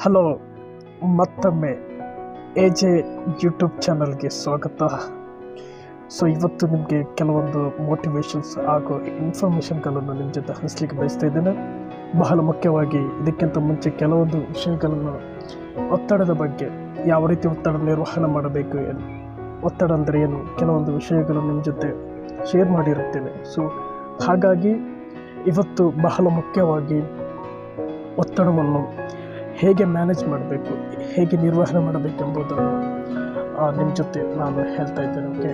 Hello, ಮತ್ತೊಮ್ಮೆ A J YouTube ಚಾನಲ್ಗೆ ಸ್ವಾಗತ. ಸೊ, ಇವತ್ತು ನಿಮಗೆ ಕೆಲವೊಂದು ಮೋಟಿವೇಶನ್ಸ್ ಹಾಗೂ ಇನ್ಫಾರ್ಮೇಷನ್ಗಳನ್ನು ನಿಮ್ಮ ಜೊತೆ ಹಂಚಲಿಕ್ಕೆ ಬಯಸ್ತಾ ಇದ್ದೇನೆ. ಬಹಳ ಮುಖ್ಯವಾಗಿ ಇದಕ್ಕಿಂತ ಮುಂಚೆ ಕೆಲವೊಂದು ವಿಷಯಗಳನ್ನು ಒತ್ತಡದ ಬಗ್ಗೆ ಯಾವ ರೀತಿ ಒತ್ತಡ ನಿರ್ವಹಣೆ ಮಾಡಬೇಕು ಏನು ಒತ್ತಡ ಅಂದರೆ ಏನು? ಕೆಲವೊಂದು ವಿಷಯಗಳನ್ನು ನಿಮ್ಮ ಜೊತೆ ಶೇರ್ ಮಾಡಿರುತ್ತೇನೆ. ಸೊ, ಹಾಗಾಗಿ ಇವತ್ತು ಬಹಳ ಮುಖ್ಯವಾಗಿ ಒತ್ತಡವನ್ನು ಹೇಗೆ ಮ್ಯಾನೇಜ್ ಮಾಡಬೇಕು, ಹೇಗೆ ನಿರ್ವಹಣೆ ಮಾಡಬೇಕೆಂಬುದನ್ನು ನಿಮ್ಮ ಜೊತೆ ನಾನು ಹೇಳ್ತಾ ಇದ್ದೇನೆ ಓಕೆ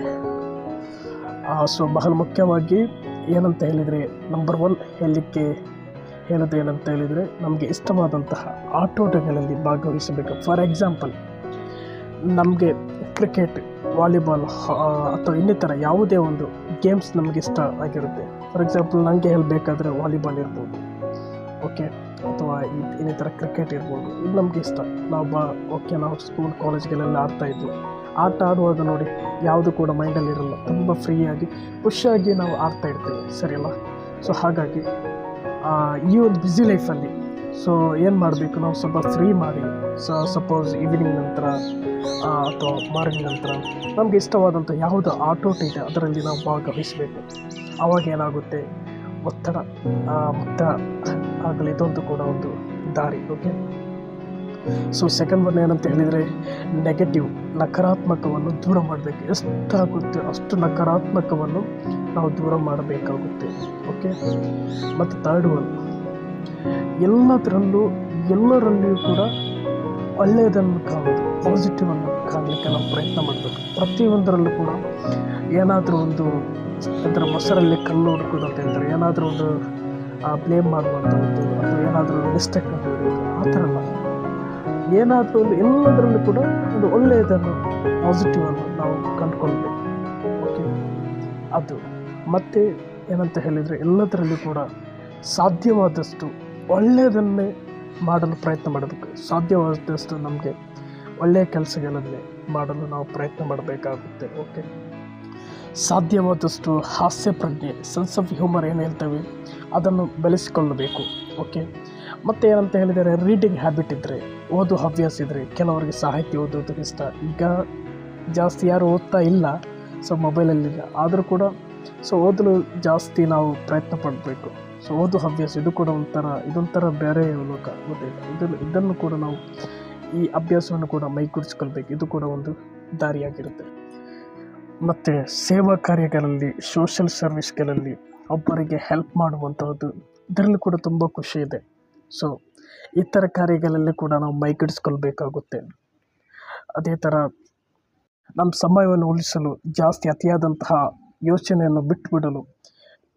ಸೊ ಬಹಳ ಮುಖ್ಯವಾಗಿ ಏನಂತ ಹೇಳಿದರೆ ನಂಬರ್ ಒನ್ ಹೇಳಲಿಕ್ಕೆ ಹೇಳೋದು ಏನಂತ ಹೇಳಿದರೆ, ನಮಗೆ ಇಷ್ಟವಾದಂತಹ ಆಟೋಟಗಳಲ್ಲಿ ಭಾಗವಹಿಸಬೇಕು. ಫಾರ್ ಎಕ್ಸಾಂಪಲ್ ನಮಗೆ ಕ್ರಿಕೆಟ್ ವಾಲಿಬಾಲ್ ಅಥವಾ ಇನ್ನಿತರ ಯಾವುದೇ ಒಂದು ಗೇಮ್ಸ್ ನಮಗೆ ಇಷ್ಟ ಆಗಿರುತ್ತೆ. ಫಾರ್ ಎಕ್ಸಾಂಪಲ್ ನನಗೆ ಹೇಳಬೇಕಾದ್ರೆ ವಾಲಿಬಾಲ್ ಇರ್ಬೋದು ಓಕೆ ಅಥವಾ ಇನ್ನಿತರ ಕ್ರಿಕೆಟ್ ಇರ್ಬೋದು. ಇದು ನಮಗೆ ಇಷ್ಟ. ನಾವು ಬಾ ಓಕೆ ನಾವು ಸ್ಕೂಲ್ ಕಾಲೇಜ್ಗಳೆಲ್ಲ ಆಡ್ತಾಯಿದ್ವಿ ಆಟ ಆಡುವಾಗ ನೋಡಿ ಯಾವುದು ಕೂಡ ಮೈಂಡಲ್ಲಿ ಇರಲ್ಲ. ತುಂಬ ಫ್ರೀಯಾಗಿ ಖುಷಿಯಾಗಿ ನಾವು ಆಡ್ತಾ ಇರ್ತೀವಿ. ಸರಿಯಲ್ಲ? ಸೊ ಹಾಗಾಗಿ ಈ ಒಂದು ಬ್ಯುಸಿ ಲೈಫಲ್ಲಿ ಸೊ ಏನು ಮಾಡಬೇಕು? ನಾವು ಸ್ವಲ್ಪ ಫ್ರೀ ಮಾಡಿ ಸೊ ಸಪೋಸ್ ಈವ್ನಿಂಗ್ ನಂತರ ಅಥವಾ ಮಾರ್ನಿಂಗ್ ನಂತರ ನಮಗೆ ಇಷ್ಟವಾದಂಥ ಯಾವುದು ಆಟೋಟ ಇದೆ, ಅದರಲ್ಲಿ ನಾವು ಭಾಗವಹಿಸಬೇಕು. ಆವಾಗ ಏನಾಗುತ್ತೆ? ಒತ್ತಡ. ಮತ್ತು ಆಗಲಿ ಇದೊಂದು ಕೂಡ ಒಂದು ದಾರಿ ಓಕೆ ಸೊ ಸೆಕೆಂಡ್ ಒನ್ ಏನಂತ ಹೇಳಿದರೆ ನೆಗೆಟಿವ್ ನಕಾರಾತ್ಮಕವನ್ನು ದೂರ ಮಾಡಬೇಕು. ಎಷ್ಟಾಗುತ್ತೆ ಅಷ್ಟು ನಕಾರಾತ್ಮಕವನ್ನು ನಾವು ದೂರ ಮಾಡಬೇಕಾಗುತ್ತೆ ಓಕೆ ಮತ್ತು ಥರ್ಡ್ ಒನ್ ಎಲ್ಲದರಲ್ಲೂ, ಎಲ್ಲರಲ್ಲಿಯೂ ಕೂಡ ಒಳ್ಳೆಯದನ್ನು ಕಾಣೋದು ಪಾಸಿಟಿವ್ ಅನ್ನು ಕಾಣಲಿಕ್ಕೆ ನಾವು ಪ್ರಯತ್ನ ಮಾಡಬೇಕು. ಪ್ರತಿಯೊಂದರಲ್ಲೂ ಕೂಡ ಏನಾದರೂ ಒಂದು ಅದರ ಮೊಸರಲ್ಲಿ ಕಲ್ಲು ಹುಡುಕೋದು ಅಂತ ಹೇಳ್ತಾರೆ, ಏನಾದರೂ ಒಂದು ಬ್ಲೇಮ್ ಮಾಡುವಂಥದ್ದು ಅಥವಾ ಏನಾದರೂ ಮಿಸ್ಟೇಕ್ ಆ ಥರ ಅಲ್ಲ ಏನಾದರೂ ಒಂದು ಎಲ್ಲದರಲ್ಲೂ ಕೂಡ ಒಂದು ಒಳ್ಳೆಯದನ್ನು ಪಾಸಿಟಿವ್ ಅನ್ನು ನಾವು ಕಂಡುಕೊಳ್ಬೇಕು. ಓಕೆ ಅದು. ಮತ್ತು ಏನಂತ ಹೇಳಿದರೆ ಎಲ್ಲದರಲ್ಲೂ ಕೂಡ ಸಾಧ್ಯವಾದಷ್ಟು ಒಳ್ಳೆಯದನ್ನೇ ಮಾಡಲು ಪ್ರಯತ್ನ ಮಾಡಬೇಕು ಸಾಧ್ಯವಾದಷ್ಟು ನಮಗೆ ಒಳ್ಳೆಯ ಕೆಲಸಗಳನ್ನೇ ಮಾಡಲು ನಾವು ಪ್ರಯತ್ನ ಮಾಡಬೇಕಾಗುತ್ತೆ. ಓಕೆ ಸಾಧ್ಯವಾದಷ್ಟು ಹಾಸ್ಯ ಪ್ರಜ್ಞೆ ಸೆನ್ಸ್ ಆಫ್ ಹ್ಯೂಮರ್ ಏನು ಹೇಳ್ತೇವೆ? ಅದನ್ನು ಬೆಳೆಸಿಕೊಳ್ಳಬೇಕು ಓಕೆ ಮತ್ತು ಏನಂತ ಹೇಳಿದರೆ ರೀಡಿಂಗ್ ಹ್ಯಾಬಿಟ್ ಇದ್ದರೆ ಓದು ಹವ್ಯಾಸ ಇದ್ದರೆ ಕೆಲವರಿಗೆ ಸಾಹಿತ್ಯ ಓದೋದು ಇಷ್ಟ. ಈಗ ಜಾಸ್ತಿ ಯಾರು ಓದ್ತಾ ಇಲ್ಲ ಸೊ ಮೊಬೈಲಲ್ಲಿಲ್ಲ ಆದರೂ ಕೂಡ ಸೊ ಓದಲು ಜಾಸ್ತಿ ನಾವು ಪ್ರಯತ್ನ ಪಡಬೇಕು. ಸೊ ಓದು ಹವ್ಯಾಸ, ಇದು ಕೂಡ ಒಂಥರ, ಇದೊಂಥರ ಬೇರೆ ಲೋಕ. ಇದನ್ನು ಇದನ್ನು ಕೂಡ ನಾವು ಈ ಅಭ್ಯಾಸವನ್ನು ಕೂಡ ಮೈಗೂಡಿಸ್ಕೊಳ್ಬೇಕು ಇದು ಕೂಡ ಒಂದು ದಾರಿಯಾಗಿರುತ್ತೆ. ಮತ್ತು ಸೇವಾ ಕಾರ್ಯಗಳಲ್ಲಿ ಸೋಷಲ್ ಸರ್ವಿಸ್ಗಳಲ್ಲಿ ಒಬ್ಬರಿಗೆ ಹೆಲ್ಪ್ ಮಾಡುವಂಥದ್ದು ಇದರಲ್ಲಿ ಕೂಡ ತುಂಬ ಖುಷಿ ಇದೆ. ಸೊ ಈ ಥರ ಕಾರ್ಯಗಳಲ್ಲಿ ಕೂಡ ನಾವು ಮೈಗೂಡಿಸ್ಕೊಳ್ಬೇಕಾಗುತ್ತೆ ಅದೇ ಥರ ನಮ್ಮ ಸಮಯವನ್ನು ಉಳಿಸಲು ಜಾಸ್ತಿ ಅತಿಯಾದಂತಹ ಯೋಚನೆಯನ್ನು ಬಿಟ್ಟುಬಿಡಲು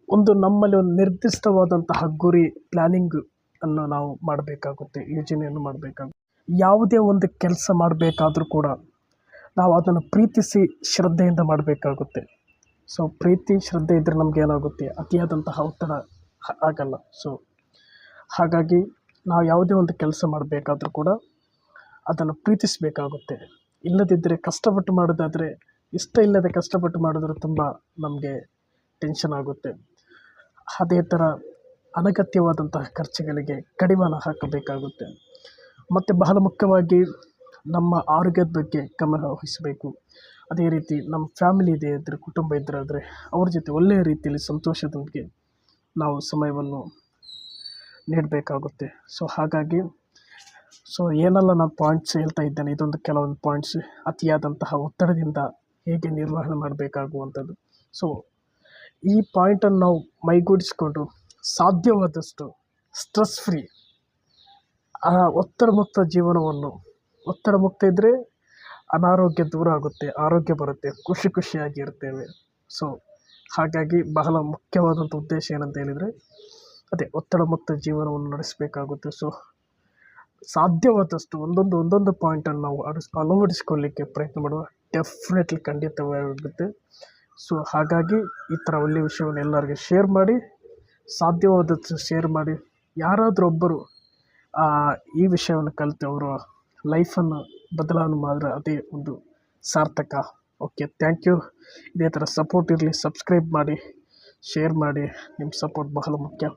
ಒಂದು ನಮ್ಮಲ್ಲಿ ಒಂದು ನಿರ್ದಿಷ್ಟವಾದಂತಹ ಗುರಿ ಪ್ಲ್ಯಾನಿಂಗ್ ಅನ್ನು ನಾವು ಮಾಡಬೇಕಾಗುತ್ತೆ, ಯೋಜನೆಯನ್ನು ಮಾಡಬೇಕಾಗುತ್ತೆ. ಯಾವುದೇ ಒಂದು ಕೆಲಸ ಮಾಡಬೇಕಾದರೂ ಕೂಡ ನಾವು ಅದನ್ನು ಪ್ರೀತಿಸಿ ಶ್ರದ್ಧೆಯಿಂದ ಮಾಡಬೇಕಾಗುತ್ತೆ. ಸೊ ಪ್ರೀತಿ, ಶ್ರದ್ಧೆ ಇದ್ದರೆ ನಮ್ಗೆ ಏನಾಗುತ್ತೆ? ಅತಿಯಾದಂತಹ ಒತ್ತಡ ಆಗಲ್ಲ. ಸೊ ಹಾಗಾಗಿ ನಾವು ಯಾವುದೇ ಒಂದು ಕೆಲಸ ಮಾಡಬೇಕಾದ್ರೂ ಕೂಡ ಅದನ್ನು ಪ್ರೀತಿಸಬೇಕಾಗುತ್ತೆ. ಇಲ್ಲದಿದ್ದರೆ ಕಷ್ಟಪಟ್ಟು ಮಾಡೋದಾದರೆ, ಇಷ್ಟ ಇಲ್ಲದೆ ಕಷ್ಟಪಟ್ಟು ಮಾಡಿದ್ರೆ ತುಂಬ ನಮಗೆ ಟೆನ್ಷನ್ ಆಗುತ್ತೆ. ಅದೇ ಥರ ಅನಗತ್ಯವಾದಂತಹ ಖರ್ಚುಗಳಿಗೆ ಕಡಿವಾಣ ಹಾಕಬೇಕಾಗುತ್ತೆ. ಮತ್ತು ಬಹಳ ಮುಖ್ಯವಾಗಿ ನಮ್ಮ ಆರೋಗ್ಯದ ಬಗ್ಗೆ ಗಮನ ವಹಿಸಬೇಕು. ಅದೇ ರೀತಿ ನಮ್ಮ ಫ್ಯಾಮಿಲಿ ಇದೆ ಇದ್ದರೆ ಕುಟುಂಬ ಇದ್ದರೆ ಆದರೆ ಅವ್ರ ಜೊತೆ ಒಳ್ಳೆಯ ರೀತಿಯಲ್ಲಿ ಸಂತೋಷದೊಂದಿಗೆ ನಾವು ಸಮಯವನ್ನು ನೀಡಬೇಕಾಗುತ್ತೆ. ಸೊ ಹಾಗಾಗಿ ಸೊ ಏನೆಲ್ಲ ನಾನು ಪಾಯಿಂಟ್ಸ್ ಹೇಳ್ತಾ ಇದ್ದೇನೆ. ಇದೊಂದು ಕೆಲವೊಂದು ಪಾಯಿಂಟ್ಸ್ ಅತಿಯಾದಂತಹ ಒತ್ತಡದಿಂದ ಹೇಗೆ ನಿರ್ವಹಣೆ ಮಾಡಬೇಕಾಗುವಂಥದ್ದು. ಸೊ ಈ ಪಾಯಿಂಟನ್ನು ನಾವು ಮೈಗೂಡಿಸಿಕೊಂಡು ಸಾಧ್ಯವಾದಷ್ಟು ಸ್ಟ್ರೆಸ್ ಫ್ರೀ ಆ, ಒತ್ತಡ ಮುಕ್ತ ಜೀವನವನ್ನು, ಒತ್ತಡ ಮುಕ್ತ ಇದ್ದರೆ ಅನಾರೋಗ್ಯ ದೂರ ಆಗುತ್ತೆ, ಆರೋಗ್ಯ ಬರುತ್ತೆ, ಖುಷಿ ಖುಷಿಯಾಗಿ ಇರ್ತೇವೆ. ಸೊ ಹಾಗಾಗಿ ಬಹಳ ಮುಖ್ಯವಾದಂಥ ಉದ್ದೇಶ ಏನಂತ ಹೇಳಿದರೆ, ಅದೇ ಒತ್ತಡ ಮುಕ್ತ ಜೀವನವನ್ನು ನಡೆಸಬೇಕಾಗುತ್ತೆ. ಸೊ ಸಾಧ್ಯವಾದಷ್ಟು ಒಂದೊಂದು ಒಂದೊಂದು ಪಾಯಿಂಟನ್ನು ನಾವು ಅಡಿಸ್ ಅಳವಡಿಸ್ಕೊಳ್ಳಿಕ್ಕೆ ಪ್ರಯತ್ನ ಮಾಡುವ ಡೆಫಿನೆಟ್ಲಿ ಖಂಡಿತವಾಗುತ್ತೆ ಸೊ ಹಾಗಾಗಿ ಈ ಥರ ಒಳ್ಳೆಯ ವಿಷಯವನ್ನು ಎಲ್ಲರಿಗೆ ಶೇರ್ ಮಾಡಿ, ಸಾಧ್ಯವಾದಷ್ಟು ಶೇರ್ ಮಾಡಿ. ಯಾರಾದರೂ ಒಬ್ಬರು ಈ ವಿಷಯವನ್ನು ಕಲಿತು ಅವರು ಲೈಫನ್ನು ಬದಲಾವಣೆ ಮಾಡಿದ್ರೆ ಅದೇ ಒಂದು ಸಾರ್ಥಕ. ಓಕೆ ಥ್ಯಾಂಕ್ ಯು ಇದೇ ಥರ ಸಪೋರ್ಟ್ ಇರಲಿ ಸಬ್ಸ್ಕ್ರೈಬ್ ಮಾಡಿ ಶೇರ್ ಮಾಡಿ. ನಿಮ್ಮ ಸಪೋರ್ಟ್ ಬಹಳ ಮುಖ್ಯ.